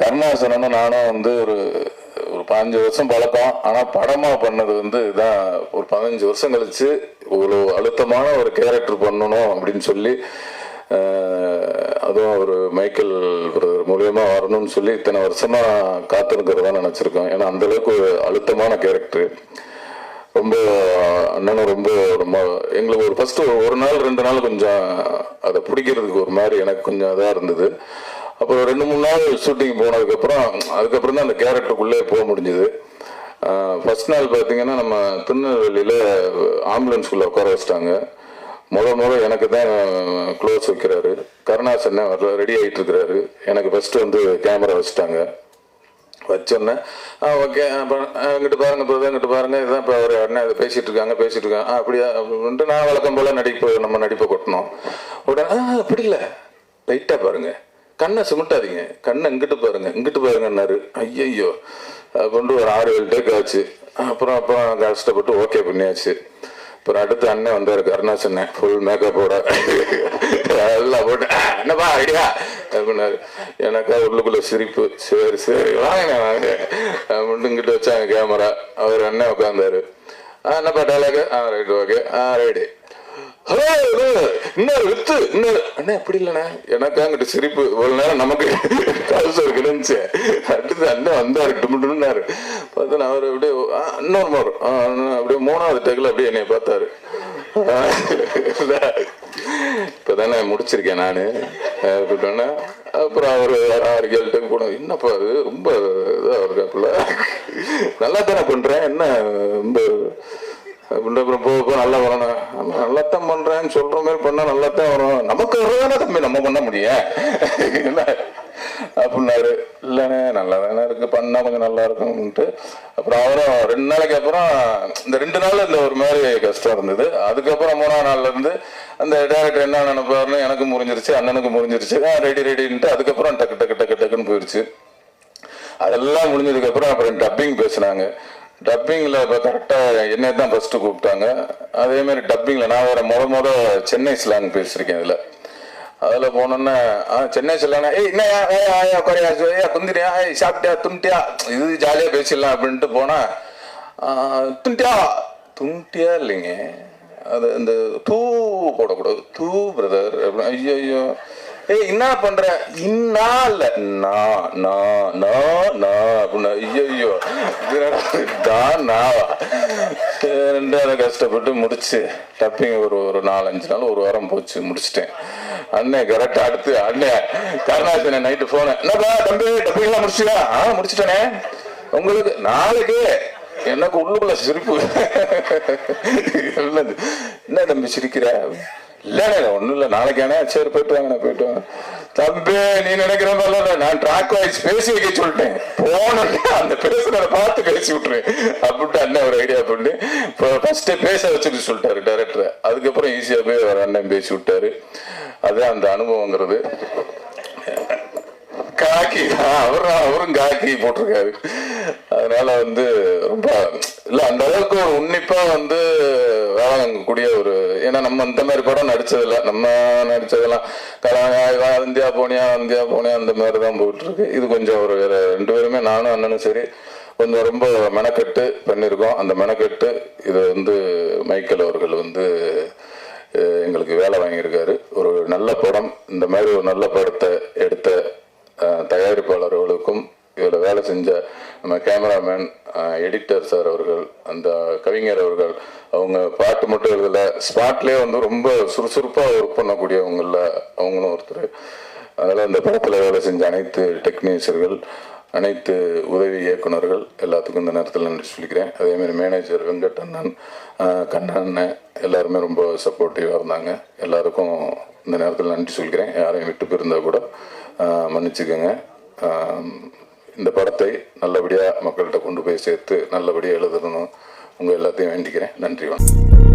கருணாசனும் நானும் வந்து ஒரு ஒரு பதினஞ்சு வருஷம் பழக்கம். ஆனா படமா பண்ணது வந்து இதான். ஒரு பதினஞ்சு வருஷம் கழிச்சு ஒரு அழுத்தமான ஒரு கேரக்டர் பண்ணணும் அப்படின்னு சொல்லி அதுவும் ஒரு மைக்கேல் பிரதர் மூலியமா வரணும்னு சொல்லி இத்தனை வருஷமா காத்திருக்கிறதா நினைச்சிருக்கோம். ஏன்னா அந்த அளவுக்கு ஒரு அழுத்தமான கேரக்டர் ரொம்ப அண்ணனும் ரொம்ப ரொம்ப எங்களுக்கு ஒரு ஃபர்ஸ்ட் ஒரு நாள் ரெண்டு நாள் கொஞ்சம் அதை பிடிக்கிறதுக்கு ஒரு மாதிரி எனக்கு கொஞ்சம் இதாக இருந்தது. அப்புறம் ரெண்டு மூணு நாள் ஷூட்டிங் போனதுக்கப்புறம் அதுக்கப்புறம் தான் அந்த கேரக்டருக்குள்ளே போக முடிஞ்சுது. ஃபர்ஸ்ட் நாள் பார்த்தீங்கன்னா நம்ம திருநெல்வேலியில் ஆம்புலன்ஸ்குள்ளே உட்கார வச்சிட்டாங்க. முத முத எனக்கு தான் க்ளோஸ் வைக்கிறாரு. கருணாசன் ரெடி ஆகிட்டு இருக்கிறாரு எனக்கு ஃபஸ்ட்டு வந்து கேமரா வச்சுட்டாங்க. வச்சோன்னே ஆ ஓகே அப்புறம் இங்கிட்டு பாருங்க இப்போ இங்கிட்டு பாருங்க. இதுதான் இப்போ அவர் அண்ணன் இதை பேசிட்டு இருக்காங்க பேசிட்டு இருக்காங்க ஆ அப்படியா? அப்படின்ட்டு நான் வழக்கம் போல் நடிப்பு நம்ம நடிப்பை கொட்டணும் உடனே ஆ அப்படி இல்லை. லைட்டாக பாருங்கள் கண்ணை சுமட்டாதீங்க. கண்ணை இங்கிட்டு பாருங்க இங்கிட்டு பாருங்கன்னாரு. ஐயையோ. அப்படின்ட்டு ஒரு ஆறு ஏழு டேக் ஆச்சு. அப்புறம் அப்புறம் கஷ்டப்பட்டு ஓகே பண்ணியாச்சு. அப்புறம் அடுத்து அண்ணன் வந்தார் கருணாஸ் அண்ணன் ஃபுல் மேக்கப்போட எல்லாம் போட்டு என்னப்பா ஐடியா அப்படின்னாரு. எனக்கா உள்ளுக்குள்ள சிரிப்பு. சரி சரி வாங்க வாங்க. அப்படின்ட்டு இங்கிட்டு வச்சாங்க கேமரா அவர் அண்ணன் உட்காந்தாரு ஆ என்னப்பா டைலாக் ஆ ரைட் ஓகே ஆ ரைடு இன்னொரு வித்து இன்னொரு அண்ணா எப்படி இல்லைண்ணே. எனக்கு அங்கிட்டு சிரிப்பு. ஒரு நேரம் நமக்கு கல்சர் கிடந்துச்சு அடுத்து அண்ணன் வந்தாரு டுமுட்டுனாரு பார்த்து நான் அவர் அப்படியே இன்னொரு மோர் அப்படியே மூணாவது டேக்கில் அப்படியே என்னை பார்த்தாரு. இப்பதானே முடிச்சிருக்கேன் நானு. அப்படின்னா அப்புறம் அவர் ஆறு ஏழு டைம் போனோம் என்னப்பா அது ரொம்ப இதாக இருக்காப்புல நல்லா தானே பண்றேன். என்ன ரொம்ப அப்படின்னு போக போக நல்லா வரணும். ஆமா நல்லாத்தான் தான் பண்றேன்னு சொல்ற மாதிரி பண்ணா நல்லா தான் வரும். நமக்கு வரதானே தம்பி நம்ம பண்ண முடியும் என்ன? அப்படின்னாரு. இல்லைண்ணே நல்லா தானே இருக்கு. பண்ணா கொஞ்சம் நல்லா இருக்கும்ன்ட்டு. அப்புறம் அவரும் ரெண்டு நாளைக்கு அப்புறம் இந்த ரெண்டு நாள் இந்த ஒரு மாதிரி கஷ்டம் இருந்தது. அதுக்கப்புறம் மூணாவது நாள்ல இருந்து அந்த டேரக்டர் என்ன நினைப்பாருன்னு எனக்கு முடிஞ்சிருச்சு அண்ணனுக்கு முடிஞ்சிருச்சு ரெடி ரெடின்ட்டு அதுக்கப்புறம் டக்கு டக்கு டக்கு டக்குன்னு போயிடுச்சு அதெல்லாம் முடிஞ்சதுக்கப்புறம் அப்புறம் டப்பிங் பேசுனாங்க. டப்பிங்கில் இப்போ கரெக்டாக என்னை தான் ஃபஸ்ட்டு கூப்பிட்டாங்க. அதே மாதிரி நான் வேறு முத முத சென்னை ஸ்லாங் பேசியிருக்கேன் இதில். அதில் போனோன்னே ஆ சென்னை ஸ்லாங் ஏய் என்ன ஏய் குறையா ஏய் குந்திரியா ஏய் சாப்பிட்டியா துண்டியா? இது ஜாலியாக பேசிடலாம் அப்படின்ட்டு போனா துண்டியா? துண்டியா இல்லைங்க. அது இந்த தூ போடக்கூடாது. தூ பிரதர் ஐயோ ஐயோ ஏய் என்ன பண்ற? இன்னா இல்ல நா நா நா நா அப்படின்னா ஐயோ தான் நாவா ரெண்டாவது கஷ்டப்பட்டு முடிச்சு டப்பிங் ஒரு ஒரு நாலஞ்சு நாள் ஒரு வாரம் போச்சு முடிச்சிட்டேன். அண்ணே கரெக்டா அடுத்து அண்ணே கருணாசன நைட்டு போன என்னப்பா தம்பி டப்பிங் எல்லாம் முடிச்சியா ஆ முடிச்சிட்டேனே. உங்களுக்கு நாளைக்கு எனக்கு உள்ளுக்குள்ள சிரிப்பு. என்ன தம்பி சிரிக்கிற? இல்லண்ணே ஒண்ணும் இல்ல நாளைக்கானே சரி போயிட்டு வாங்க நான் போயிட்டு வாங்க. தம்பி நீ நினைக்கிற மாதிரி நான் ட்ராக் வாய்ஸ் பேசி வைக்க சொல்லிட்டேன். போனோடனே அந்த பேசுறத பார்த்து பேசி விட்டுறேன் அப்படின்ட்டு அண்ணன் ஒரு ஐடியா பண்ணி ஃபர்ஸ்ட் பேச வச்சுட்டு சொல்லிட்டாரு டைரக்டர் அதுக்கப்புறம் ஈஸியாக போய் ஒரு அண்ணன் பேசி விட்டாரு. அதுதான் அந்த அனுபவங்கிறது. காக்கி அவரும் அவரும் காக்கி போட்டிருக்காரு. அதனால வந்து ரொம்ப இல்ல அந்த அளவுக்கு ஒரு உன்னிப்பா வந்து வேலை வாங்கக்கூடிய ஒரு ஏன்னா நம்ம இந்த மாதிரி படம் நடிச்சதில்ல. நம்ம நடிச்சதெல்லாம் கலாயா இந்தியா போனியா இந்தியா போனியா அந்த மாதிரி தான் போயிட்டு இருக்கு இது கொஞ்சம் ஒரு ரெண்டு பேருமே நானும் அண்ணனும் சரி கொஞ்சம் ரொம்ப மெனக்கெட்டு பண்ணியிருக்கோம். அந்த மெனக்கெட்டு இதை வந்து மைக்கேல் அவர்கள் வந்து எங்களுக்கு வேலை வாங்கியிருக்காரு. ஒரு நல்ல படம். இந்த மாதிரி ஒரு நல்ல படத்தை எடுத்த தயாரிப்பாளர்களுக்கும் இதில் வேலை செஞ்ச நம்ம கேமராமேன் எடிட்டர் சார் அவர்கள் அந்த கவிஞர் அவர்கள் அவங்க பாட்டு மட்டும் எழுதல ஸ்பாட்லேயே வந்து ரொம்ப சுறுசுறுப்பாக ஒர்க் பண்ணக்கூடியவங்கள அவங்களும் ஒருத்தர். அதனால் இந்த படத்தில் வேலை செஞ்ச அனைத்து டெக்னீஷியர்கள் அனைத்து உதவி இயக்குனர்கள் எல்லாத்துக்கும் இந்த நேரத்தில் நன்றி சொல்லிக்கிறேன். அதேமாரி மேனேஜர் வெங்கட் அண்ணன் ஆஹ் எல்லாருமே ரொம்ப சப்போர்ட்டிவாக இருந்தாங்க. எல்லாருக்கும் இந்த நேரத்தில் நன்றி சொல்லிக்கிறேன். யாரையும் விட்டு போயிருந்தா கூட மன்னிச்சுக்கோங்க. இந்த படத்தை நல்லபடியாக மக்கள்கிட்ட கொண்டு போய் சேர்த்து நல்லபடியாக எழுதணும். உங்கள் எல்லாத்தையும் வேண்டிக்கிறேன். நன்றி வணக்கம்.